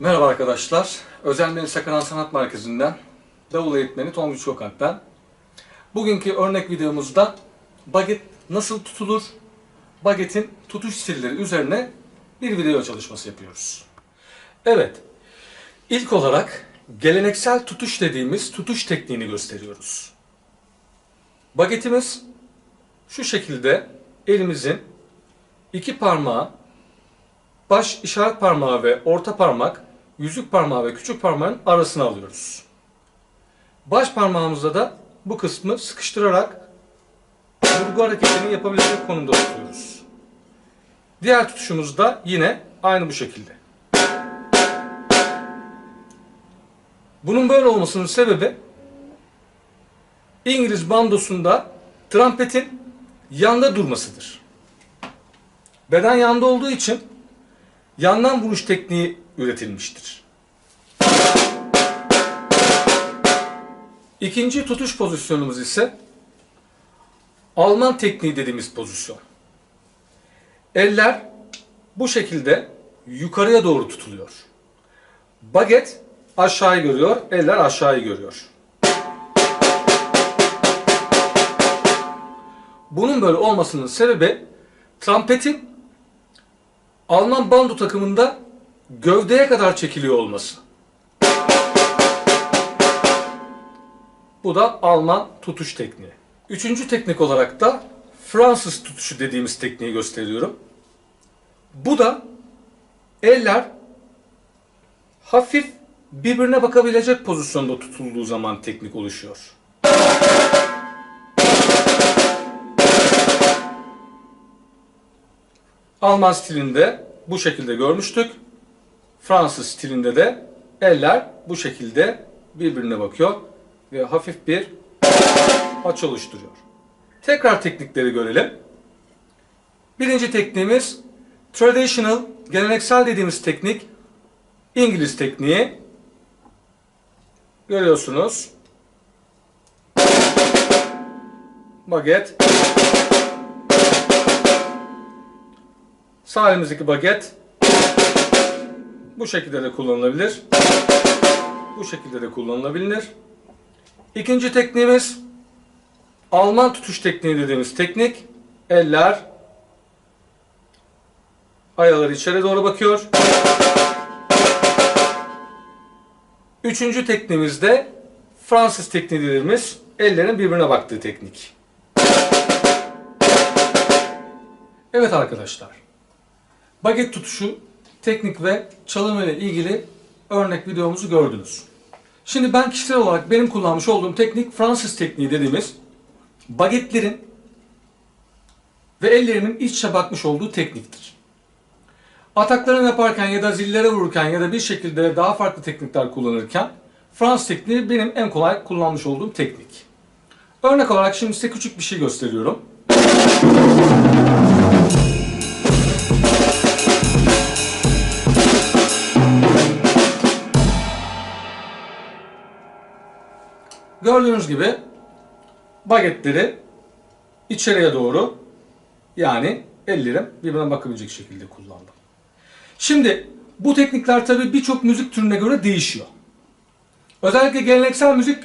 Merhaba arkadaşlar. Özel Beni Sakaran Sanat Merkezi'nden davul eğitmeni Tonguç Gökalp. Bugünkü örnek videomuzda baget nasıl tutulur, bagetin tutuş stilleri üzerine bir video çalışması yapıyoruz. Evet, ilk olarak geleneksel tutuş dediğimiz tutuş tekniğini gösteriyoruz. Bagetimiz şu şekilde elimizin iki parmağı baş işaret parmağı ve orta parmak, yüzük parmağı ve küçük parmağın arasına alıyoruz. Baş parmağımızda da bu kısmı sıkıştırarak vurgu hareketini yapabilecek konumda tutuyoruz. Diğer tutuşumuz da yine aynı bu şekilde. Bunun böyle olmasının sebebi İngiliz bandosunda trampetin yanda durmasıdır. Beden yanda olduğu için yandan vuruş tekniği üretilmiştir. İkinci tutuş pozisyonumuz ise Alman tekniği dediğimiz pozisyon. Eller bu şekilde yukarıya doğru tutuluyor. Baget aşağıyı görüyor, eller aşağıyı görüyor. Bunun böyle olmasının sebebi trampetin Alman bando takımında gövdeye kadar çekiliyor olması. Bu da Alman tutuş tekniği. Üçüncü teknik olarak da Fransız tutuşu dediğimiz tekniği gösteriyorum. Bu da eller hafif birbirine bakabilecek pozisyonda tutulduğu zaman teknik oluşuyor. Alman stilinde bu şekilde görmüştük. Fransız stilinde de eller bu şekilde birbirine bakıyor ve hafif bir açı oluşturuyor. Tekrar teknikleri görelim. Birinci tekniğimiz traditional, geleneksel dediğimiz teknik İngiliz tekniği. Görüyorsunuz. Baget. Sağ elimizdeki baget bu şekilde de kullanılabilir. Bu şekilde de kullanılabilir. İkinci tekniğimiz Alman tutuş tekniği dediğimiz teknik. Eller ayaları içeri doğru bakıyor. Üçüncü tekniğimiz de Fransız tekniği dediğimiz ellerin birbirine baktığı teknik. Evet arkadaşlar. Baget tutuşu, teknik ve çalım ile ilgili örnek videomuzu gördünüz. Şimdi ben kişisel olarak benim kullanmış olduğum teknik Fransız tekniği dediğimiz bagetlerin ve ellerimin iç içe bakmış olduğu tekniktir. Ataklarını yaparken ya da zillere vururken ya da bir şekilde daha farklı teknikler kullanırken Fransız tekniği benim en kolay kullanmış olduğum teknik. Örnek olarak şimdi size küçük bir şey gösteriyorum. Gördüğünüz gibi bagetleri içeriye doğru yani ellerim birbirine bakabilecek şekilde kullandım. Şimdi bu teknikler tabi birçok müzik türüne göre değişiyor. Özellikle geleneksel müzik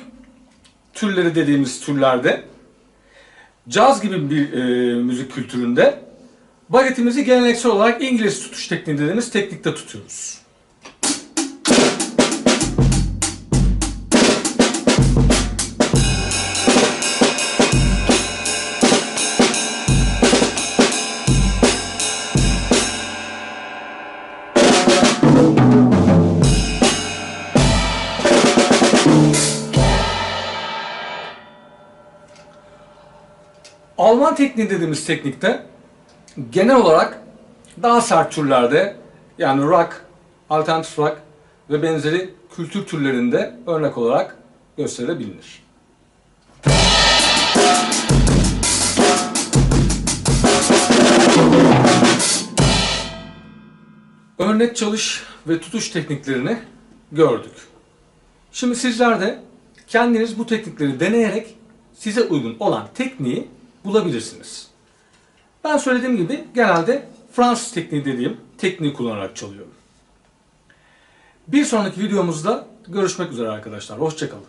türleri dediğimiz türlerde caz gibi bir e, müzik kültüründe bagetimizi geleneksel olarak İngiliz tutuş tekniği dediğimiz teknikte tutuyoruz. Alman tekniği dediğimiz teknikte genel olarak daha sert türlerde yani rock, alternatif rock ve benzeri kültür türlerinde örnek olarak gösterilebilir. Örnek çalış ve tutuş tekniklerini gördük. Şimdi sizler de kendiniz bu teknikleri deneyerek size uygun olan tekniği bulabilirsiniz. Ben söylediğim gibi genelde Fransız tekniği dediğim tekniği kullanarak çalıyorum. Bir sonraki videomuzda görüşmek üzere arkadaşlar. Hoşçakalın.